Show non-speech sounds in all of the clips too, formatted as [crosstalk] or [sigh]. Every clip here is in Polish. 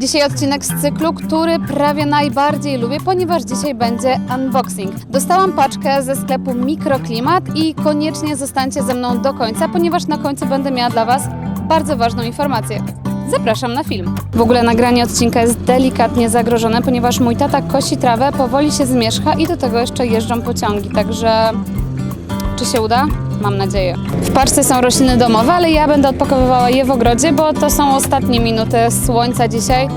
Dzisiaj odcinek z cyklu, który prawie najbardziej lubię, ponieważ dzisiaj będzie unboxing. Dostałam paczkę ze sklepu Mikroklimat i koniecznie zostańcie ze mną do końca, ponieważ na końcu będę miała dla Was bardzo ważną informację. Zapraszam na film. W ogóle nagranie odcinka jest delikatnie zagrożone, ponieważ mój tata kosi trawę, powoli się zmierzcha i do tego jeszcze jeżdżą pociągi, także czy się uda? Mam nadzieję. W paczce są rośliny domowe, ale ja będę odpakowywała je w ogrodzie, bo to są ostatnie minuty słońca dzisiaj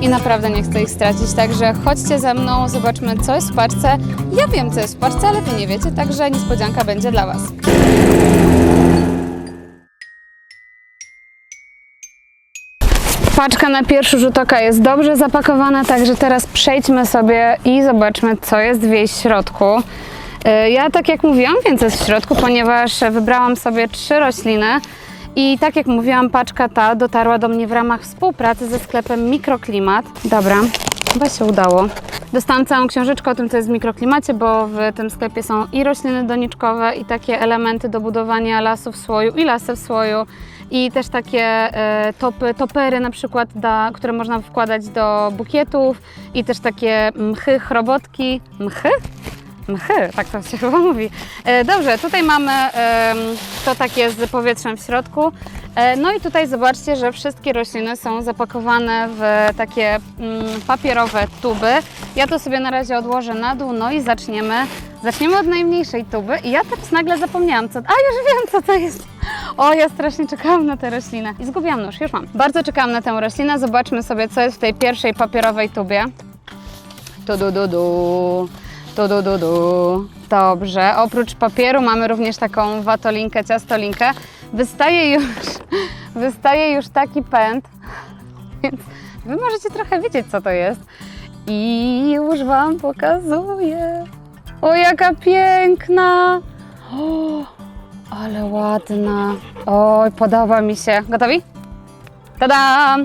i naprawdę nie chcę ich stracić. Także chodźcie ze mną, zobaczmy co jest w paczce. Ja wiem co jest w paczce, ale wy nie wiecie, także niespodzianka będzie dla Was. Paczka na pierwszy rzut oka jest dobrze zapakowana, także teraz przejdźmy sobie i zobaczmy, co jest w jej środku. Y, Ja, tak jak mówiłam, więcej jest w środku, ponieważ wybrałam sobie trzy rośliny i tak jak mówiłam, paczka ta dotarła do mnie w ramach współpracy ze sklepem Mikroklimat. Dobra, chyba się udało. Dostałam całą książeczkę o tym, co jest w mikroklimacie, bo w tym sklepie są i rośliny doniczkowe, i takie elementy do budowania lasu w słoju, i lasy w słoju, i też takie e, topy, topery na przykład, da, które można wkładać do bukietów, i też takie mchy, chrobotki. Mchy? Mchy, tak to się chyba [laughs] mówi. E, dobrze, tutaj mamy to takie z powietrzem w środku. E, no i tutaj zobaczcie, że wszystkie rośliny są zapakowane w takie mm, papierowe tuby. Ja to sobie na razie odłożę na dół, no i zaczniemy. Zaczniemy od najmniejszej tuby i ja teraz nagle zapomniałam, co... A, już wiem, co to jest. O, ja strasznie czekałam na tę roślinę. I zgubiłam nóż, już mam. Bardzo czekałam na tę roślinę. Zobaczmy sobie, co jest w tej pierwszej papierowej tubie. Tu, du, du, du. Tu, du, du, du. Dobrze. Oprócz papieru mamy również taką watolinkę, ciastolinkę. Wystaje już, [laughs] wystaje już taki pęd, [laughs] więc Wy możecie trochę wiedzieć, co to jest. I już Wam pokazuję. O, jaka piękna! O, ale ładna. Oj, podoba mi się. Gotowi? Tada!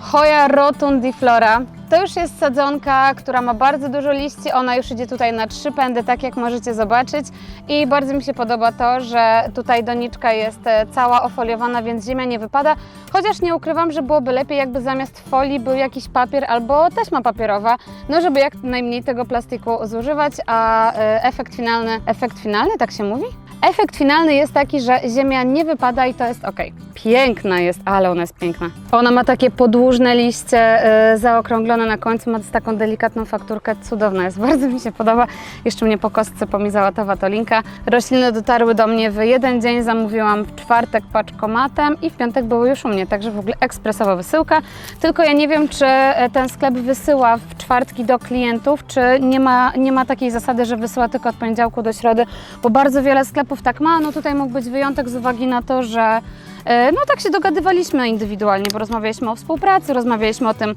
Hoja rotundiflora. To już jest sadzonka, która ma bardzo dużo liści. Ona już idzie tutaj na trzy pędy, tak jak możecie zobaczyć. I bardzo mi się podoba to, że tutaj doniczka jest e, cała ofoliowana, więc ziemia nie wypada. Chociaż nie ukrywam, że byłoby lepiej, jakby zamiast folii był jakiś papier albo taśma papierowa, no żeby jak najmniej tego plastiku zużywać, a e, efekt finalny, efekt finalny, tak się mówi? Efekt finalny jest taki, że ziemia nie wypada i to jest ok. Piękna jest, ale ona jest piękna. Ona ma takie podłużne liście, yy, zaokrąglone na końcu, ma taką delikatną fakturkę, cudowna jest, [laughs] bardzo mi się podoba. Jeszcze mnie po kostce pomizała ta watolinka. Rośliny dotarły do mnie w jeden dzień, zamówiłam w czwartek paczkomatem i w piątek były już u mnie, także w ogóle ekspresowa wysyłka. Tylko ja nie wiem, czy e, ten sklep wysyła w czwartki do klientów, czy nie ma, nie ma takiej zasady, że wysyła tylko od poniedziałku do środy, bo bardzo wiele sklepów tak ma. No tutaj mógł być wyjątek z uwagi na to, że no tak się dogadywaliśmy indywidualnie, bo rozmawialiśmy o współpracy, rozmawialiśmy o tym,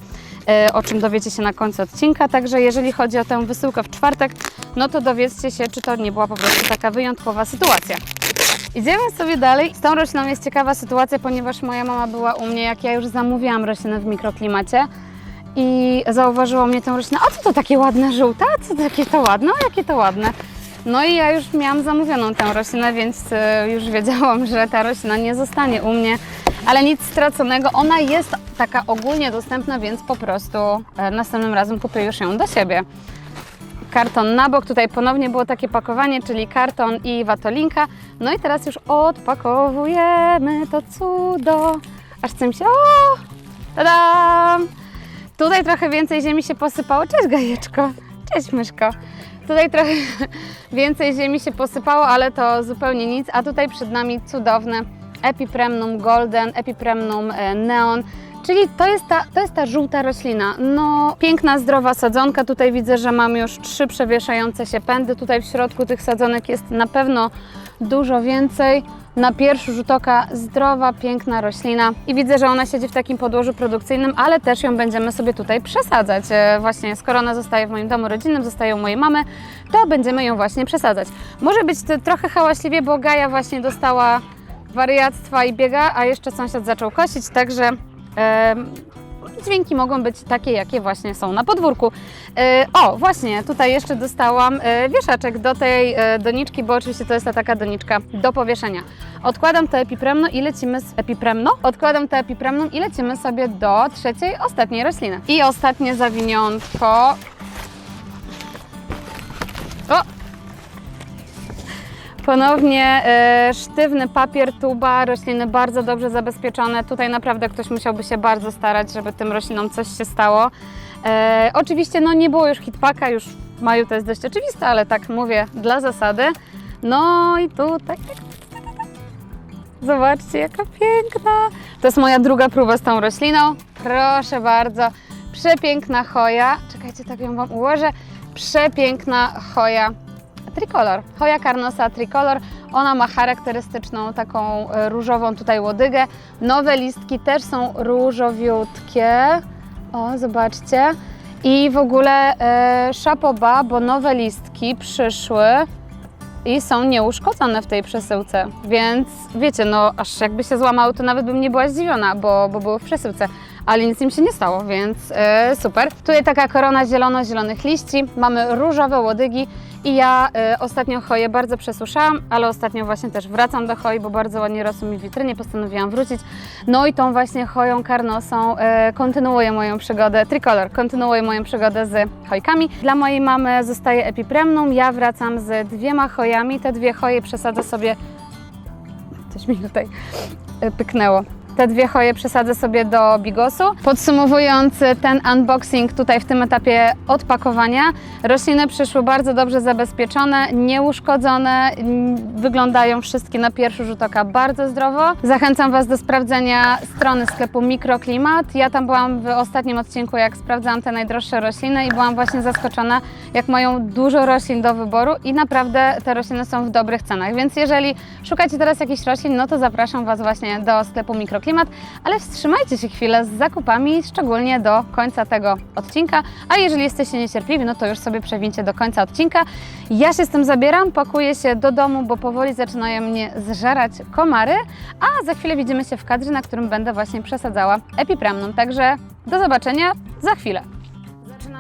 e, o czym dowiecie się na końcu odcinka. Także jeżeli chodzi o tę wysyłkę w czwartek, no to dowiedzcie się, czy to nie była po prostu taka wyjątkowa sytuacja. Idziemy sobie dalej. Z tą rośliną jest ciekawa sytuacja, ponieważ moja mama była u mnie, jak ja już zamówiłam roślinę w mikroklimacie i zauważyła mnie tę roślinę. A co to takie ładne żółte? Co to takie to ładne? O, jakie to ładne. No i ja już miałam zamówioną tę roślinę, więc e, już wiedziałam, [laughs] że ta roślina nie zostanie u mnie, ale nic straconego. Ona jest taka ogólnie dostępna, więc po prostu e, następnym razem kupię już ją do siebie. Karton na bok, tutaj ponownie było takie pakowanie, czyli karton i watolinka. No i teraz już odpakowujemy to cudo. Aż chce mi się... O! Tada! Tutaj trochę więcej ziemi się posypało. Cześć Gajeczko. Cześć Myszko. Tutaj trochę [laughs] więcej ziemi się posypało, ale to zupełnie nic. A tutaj przed nami cudowne Epipremnum golden, Epipremnum e, neon. Czyli to jest, ta, to jest ta żółta roślina. No, piękna, zdrowa sadzonka. Tutaj widzę, że mam już trzy przewieszające się pędy. Tutaj w środku tych sadzonek jest na pewno dużo więcej. Na pierwszy rzut oka zdrowa, piękna roślina i widzę, że ona siedzi w takim podłożu produkcyjnym, ale też ją będziemy sobie tutaj przesadzać. E, Właśnie skoro ona zostaje w moim domu rodzinnym, zostaje u mojej mamy, to będziemy ją właśnie przesadzać. Może być to trochę hałaśliwie, bo Gaja właśnie dostała wariactwa i biega, a jeszcze sąsiad zaczął kosić, także dźwięki mogą być takie, jakie właśnie są na podwórku. E, o, właśnie, tutaj jeszcze dostałam e, wieszaczek do tej e, doniczki, bo oczywiście to jest ta taka doniczka do powieszenia. Odkładam to epipremno i lecimy z epipremno. Odkładam to epipremno i lecimy sobie do trzeciej, ostatniej rośliny. I ostatnie zawiniątko. Ponownie e, sztywny papier, tuba, rośliny bardzo dobrze zabezpieczone. Tutaj naprawdę ktoś musiałby się bardzo starać, żeby tym roślinom coś się stało. E, oczywiście no, nie było już hitpaka, już w maju to jest dość oczywiste, ale tak mówię dla zasady. No i tutaj Zobaczcie, jaka piękna. To jest moja druga próba z tą rośliną. Proszę bardzo. Przepiękna choja. Czekajcie, tak ją Wam ułożę. Przepiękna choja tricolor. Choja carnosa tricolor. Ona ma charakterystyczną taką e, różową tutaj łodygę. Nowe listki też są różowiutkie. O, zobaczcie. I w ogóle e, szapoba, bo nowe listki przyszły i są nieuszkodzone w tej przesyłce, więc wiecie, no aż jakby się złamały, to nawet bym nie była zdziwiona, bo, bo były w przesyłce, ale nic im się nie stało, więc e, super. Tutaj taka korona zielono-zielonych liści, mamy różowe łodygi i ja e, ostatnio choję bardzo przesuszałam, ale ostatnio właśnie też wracam do choi, bo bardzo ładnie rosły mi w witrynie, postanowiłam wrócić. No i tą właśnie choją karnosą e, kontynuuję moją przygodę, tricolor, kontynuuję moją przygodę z chojkami. Dla mojej mamy zostaje epipremnum, ja wracam z dwiema chojami, te dwie choje przesadzę sobie coś mi tutaj pyknęło. Te dwie choje przesadzę sobie do bigosu. Podsumowując ten unboxing tutaj w tym etapie odpakowania, rośliny przyszły bardzo dobrze zabezpieczone, nieuszkodzone, mm, wyglądają wszystkie na pierwszy rzut oka bardzo zdrowo. Zachęcam Was do sprawdzenia strony sklepu Mikroklimat. Ja tam byłam w ostatnim odcinku, jak sprawdzałam te najdroższe rośliny i byłam właśnie zaskoczona, jak mają dużo roślin do wyboru i naprawdę te rośliny są w dobrych cenach. Więc jeżeli szukacie teraz jakichś roślin, no to zapraszam Was właśnie do sklepu Mikroklimat, ale wstrzymajcie się chwilę z zakupami, szczególnie do końca tego odcinka, a jeżeli jesteście niecierpliwi, no to już sobie przewincie do końca odcinka. Ja się z tym zabieram, pakuję się do domu, bo powoli zaczynają mnie zżerać komary, a za chwilę widzimy się w kadrze, na którym będę właśnie przesadzała epipramnum. Także do zobaczenia za chwilę.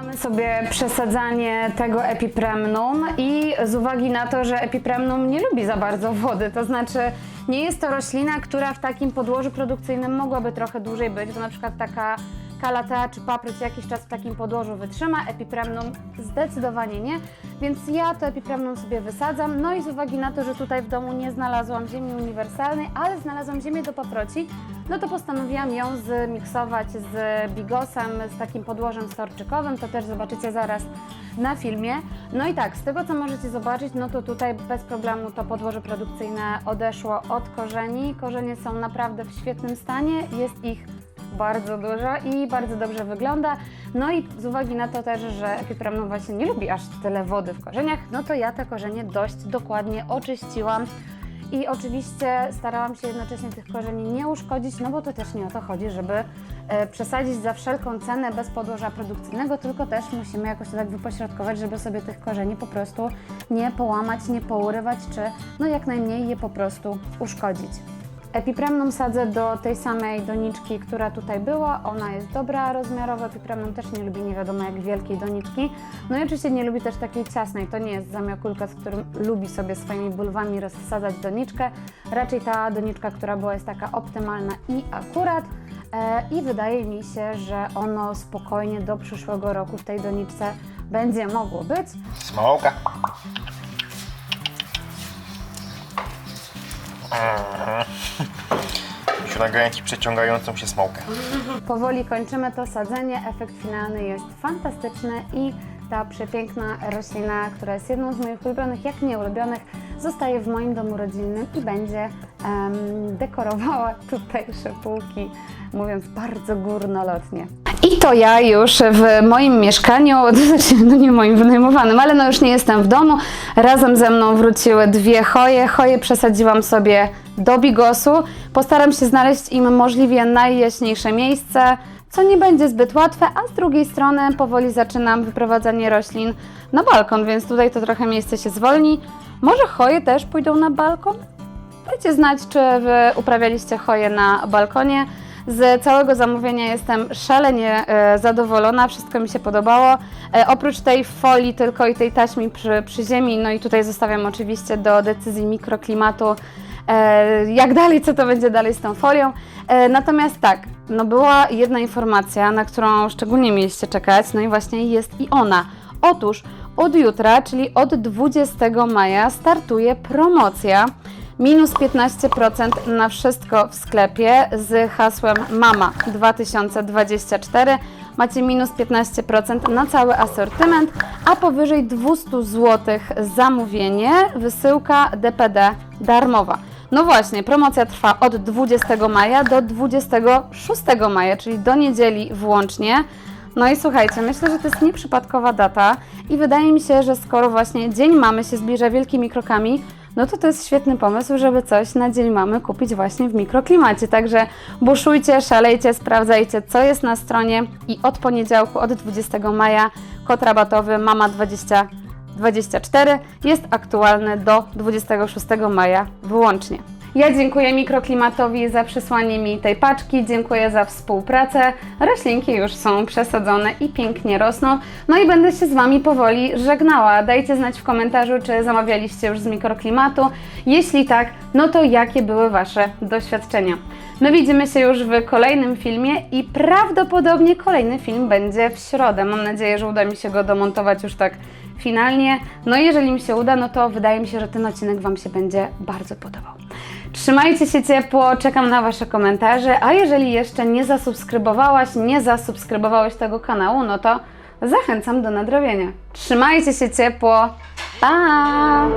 Zaczynamy sobie przesadzanie tego epipremnum i z uwagi na to, że epipremnum nie lubi za bardzo wody, to znaczy nie jest to roślina, która w takim podłożu produkcyjnym mogłaby trochę dłużej być, to na przykład taka kalatea czy papryc jakiś czas w takim podłożu wytrzyma, epipremnum zdecydowanie nie, więc ja to epipremnum sobie wysadzam, no i z uwagi na to, że tutaj w domu nie znalazłam ziemi uniwersalnej, ale znalazłam ziemię do paproci, no to postanowiłam ją zmiksować z bigosem, z takim podłożem storczykowym, to też zobaczycie zaraz na filmie. No i tak, z tego co możecie zobaczyć, no to tutaj bez problemu to podłoże produkcyjne odeszło od korzeni. Korzenie są naprawdę w świetnym stanie, jest ich bardzo dużo i bardzo dobrze wygląda. No i z uwagi na to też, że epipremnum właśnie nie lubi aż tyle wody w korzeniach, no to ja te korzenie dość dokładnie oczyściłam. I oczywiście starałam się jednocześnie tych korzeni nie uszkodzić, no bo to też nie o to chodzi, żeby e, przesadzić za wszelką cenę bez podłoża produkcyjnego, tylko też musimy jakoś to tak wypośrodkować, żeby sobie tych korzeni po prostu nie połamać, nie pourywać, czy no jak najmniej je po prostu uszkodzić. Epipremnum sadzę do tej samej doniczki, która tutaj była. Ona jest dobra rozmiarowo. Epipremnum też nie lubi nie wiadomo jak wielkiej doniczki. No i oczywiście nie lubi też takiej ciasnej. To nie jest zamiokulka, z którym lubi sobie swoimi bulwami rozsadzać doniczkę. Raczej ta doniczka, która była, jest taka optymalna i akurat. E, I wydaje mi się, że ono spokojnie do przyszłego roku w tej doniczce będzie mogło być. Smoka. Mhm. Nagrałem Ci przeciągającą się smokę. Powoli kończymy to sadzenie. Efekt finalny jest fantastyczny i ta przepiękna roślina, która jest jedną z moich ulubionych, jak nie ulubionych, zostaje w moim domu rodzinnym i będzie em, dekorowała [laughs] tutejsze półki, mówiąc bardzo górnolotnie. I to ja już w moim mieszkaniu, [laughs] znaczy, no nie moim wynajmowanym, ale no już nie jestem w domu. Razem ze mną wróciły dwie choje. Choje przesadziłam sobie do bigosu. Postaram się znaleźć im możliwie najjaśniejsze miejsce, co nie będzie zbyt łatwe, a z drugiej strony powoli zaczynam wyprowadzanie roślin na balkon, więc tutaj to trochę miejsce się zwolni. Może choje też pójdą na balkon? Dajcie znać, czy Wy uprawialiście choje na balkonie. Z całego zamówienia jestem szalenie e, zadowolona, wszystko mi się podobało. E, oprócz tej folii tylko i tej taśmy przy, przy ziemi, no i tutaj zostawiam oczywiście do decyzji mikroklimatu e, jak dalej, co to będzie dalej z tą folią. Natomiast tak, no była jedna informacja, na którą szczególnie mieliście czekać, no i właśnie jest i ona. Otóż od jutra, czyli od 20 maja startuje promocja minus 15% na wszystko w sklepie z hasłem MAMA 2024. Macie minus 15% na cały asortyment, a powyżej 200 zł zamówienie, wysyłka DPD darmowa. No właśnie, promocja trwa od 20 maja do 26 maja, czyli do niedzieli włącznie. No i słuchajcie, myślę, że to jest nieprzypadkowa data i wydaje mi się, że skoro właśnie Dzień Mamy się zbliża wielkimi krokami, no to to jest świetny pomysł, żeby coś na Dzień Mamy kupić właśnie w mikroklimacie. Także buszujcie, szalejcie, sprawdzajcie, co jest na stronie i od poniedziałku, od 20 maja kod rabatowy MAMA20 24 jest aktualny do 26 maja wyłącznie. Ja dziękuję mikroklimatowi za przysłanie mi tej paczki, dziękuję za współpracę. Roślinki już są przesadzone i pięknie rosną. No i będę się z Wami powoli żegnała. Dajcie znać w komentarzu, czy zamawialiście już z mikroklimatu. Jeśli tak, no to jakie były Wasze doświadczenia. My widzimy się już w kolejnym filmie i prawdopodobnie kolejny film będzie w środę. Mam nadzieję, że uda mi się go domontować już tak finalnie. No i jeżeli mi się uda, no to wydaje mi się, że ten odcinek Wam się będzie bardzo podobał. Trzymajcie się ciepło, czekam na Wasze komentarze, a jeżeli jeszcze nie zasubskrybowałaś, nie zasubskrybowałeś tego kanału, no to zachęcam do nadrobienia. Trzymajcie się ciepło, pa!